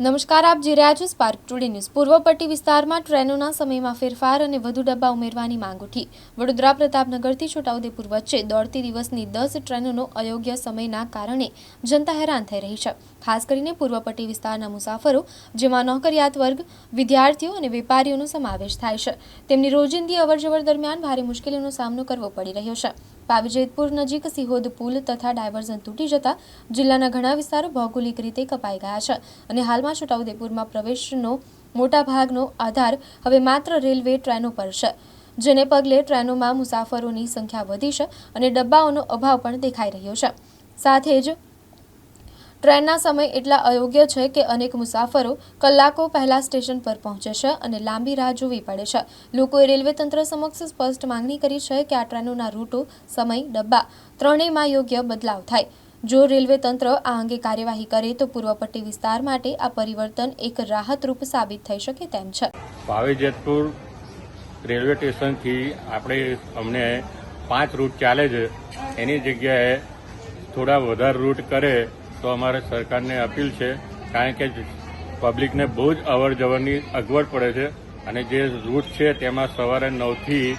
નમસ્કાર, આપ જોઈ રહ્યા છો સ્પાર્ક ટુડે ન્યૂઝ પૂર્વ પટ્ટી વિસ્તારમાં ટ્રેનોના સમયમાં ફેરફાર અને વધુ ડબ્બા ઉમેરવાની માંગ ઉઠી. વડોદરા પ્રતાપનગરથી છોટાઉદેપુર વચ્ચે દોડતી દિવસની દસ ટ્રેનોનો અયોગ્ય સમયના કારણે જનતા હેરાન થઈ રહી છે. ખાસ કરીને પૂર્વ પટ્ટી વિસ્તારના મુસાફરો, જેમાં નોકરિયાત વર્ગ, વિદ્યાર્થીઓ અને વેપારીઓનો સમાવેશ થાય છે. તેમની રોજિંદી અવરજવર દરમિયાન ભારે મુશ્કેલીઓનો સામનો કરવો પડી રહ્યો છે. પાવીજેતપુર નજીક સિહોદ પુલ તથા ડાયવર્ઝન તૂટી જતા જિલ્લાના ઘણા વિસ્તારો ભૌગોલિક રીતે કપાઈ ગયા છે અને હાલમાં છોટાઉદેપુરમાં પ્રવેશનો મોટા ભાગનો આધાર હવે માત્ર રેલવે ટ્રેનો પર છે, જેને પગલે ટ્રેનોમાં મુસાફરોની સંખ્યા વધી છે અને ડબ્બાઓનો અભાવ પણ દેખાઈ રહ્યો છે. સાથે જ ટ્રેનના સમય એટલા અયોગ્ય છે કે અનેક મુસાફરો કલાકો પહેલા સ્ટેશન પર પહોંચે છે અને લાંબી રાહ જોવી પડે છે. લોકોએ રેલવે તંત્ર સમક્ષ સ્પષ્ટ માંગણી કરી છે કે આ ટ્રેનોના રૂટો, સમય, ડબ્બા ત્રણેયમાં યોગ્ય બદલાવ થાય. જો રેલવે તંત્ર આ અંગે કાર્યવાહી કરે તો પૂર્વ પટ્ટી વિસ્તાર માટે આ પરિવર્તન એક રાહતરૂપ સાબિત થઈ શકે તેમ છે. ભાવે રેલવે સ્ટેશનથી આપણે અમને પાંચ રૂટ ચાલે છે. એની જગ્યાએ થોડા વધારે રૂટ કરે તો અમારે સરકારને અપીલ છે, કારણ કે પબ્લિકને બહુ જ અવર જવરની અગવડ પડે છે અને જે રૂટ છે તેમાં સવારે નવથી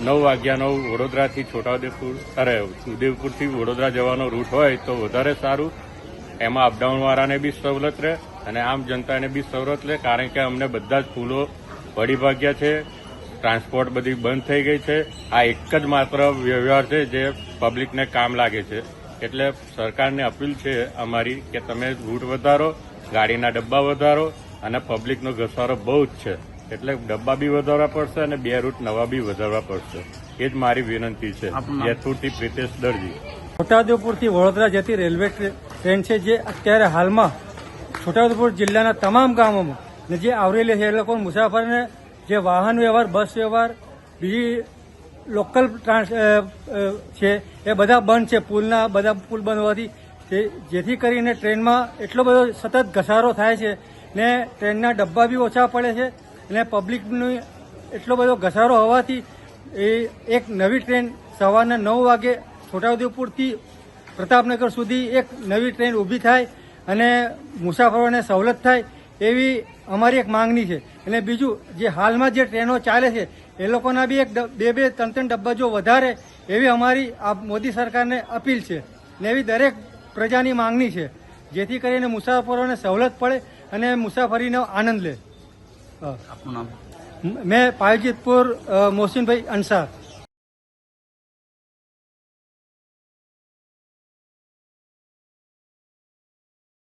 નવ વાગ્યાનો વડોદરાથી છોટાઉદેપુર, અરે ઉદયપુરથી વડોદરા જવાનો રૂટ હોય તો વધારે સારું. એમાં અપડાઉનવાળાને બી સવલત રહે અને આમ જનતાને બી સવલત રહે, કારણ કે અમને બધા જ પુલો પડી ભાગ્યા છે. ટ્રાન્સપોર્ટ બધી બંધ થઈ ગઈ છે. આ એક જ માત્ર વ્યવહાર છે જે પબ્લિકને કામ લાગે છે. એટલે સરકારને અપીલ છે અમારી કે તમે રૂટ વધારો ગાડીના ડબ્બા વધારો અને પબ્લિકનો ઘસારો બહુ જ છે. એટલે ડબ્બા બી વધારવા પડશે અને બે રૂટ નવા બી વધારવા પડશે. એ જ મારી વિનંતી છે. જેતપુરથી પ્રિતેશ દરજી. છોટાઉદેપુરથી વડોદરા જતી રેલવે ટ્રેન છે જે અત્યારે હાલમાં છોટાઉદેપુર જિલ્લાના તમામ ગામોમાં ને જે આવરેલી છે એ લોકો મુસાફરને જે વાહન વ્યવહાર બસ વ્યવહાર બીજી લોકલ ટ્રાન્સ છે, એ બધા બંધ છે, પુલના બધા પુલ બંધ હોવાથી. જેથી કરીને ટ્રેનમાં એટલો બધો સતત ઘસારો થાય છે ને ટ્રેનના ડબ્બા બી ઓછા પડે છે અને પબ્લિકની એટલો બધો ઘસારો હોવાથી એ એક નવી ટ્રેન સવારના નવ વાગે છોટાઉદેપુરથી પ્રતાપનગર સુધી એક નવી ટ્રેન ઊભી થાય અને મુસાફરોને સવલત થાય એવી અમારી એક માંગણી છે. અને બીજું, જે હાલમાં જે ટ્રેનો ચાલે છે એ લોકોના બી એક બે બે ત્રણ ત્રણ ડબ્બા જો વધારે એવી અમારી આ મોદી સરકારને અપીલ છે ને એવી દરેક પ્રજાની માંગણી છે જેથી કરીને મુસાફરોને સવલત પડે અને મુસાફરીનો આનંદ લે. આપનું નામ? મેં પાયજીતપુર મોહસિનભાઈ અંસાર.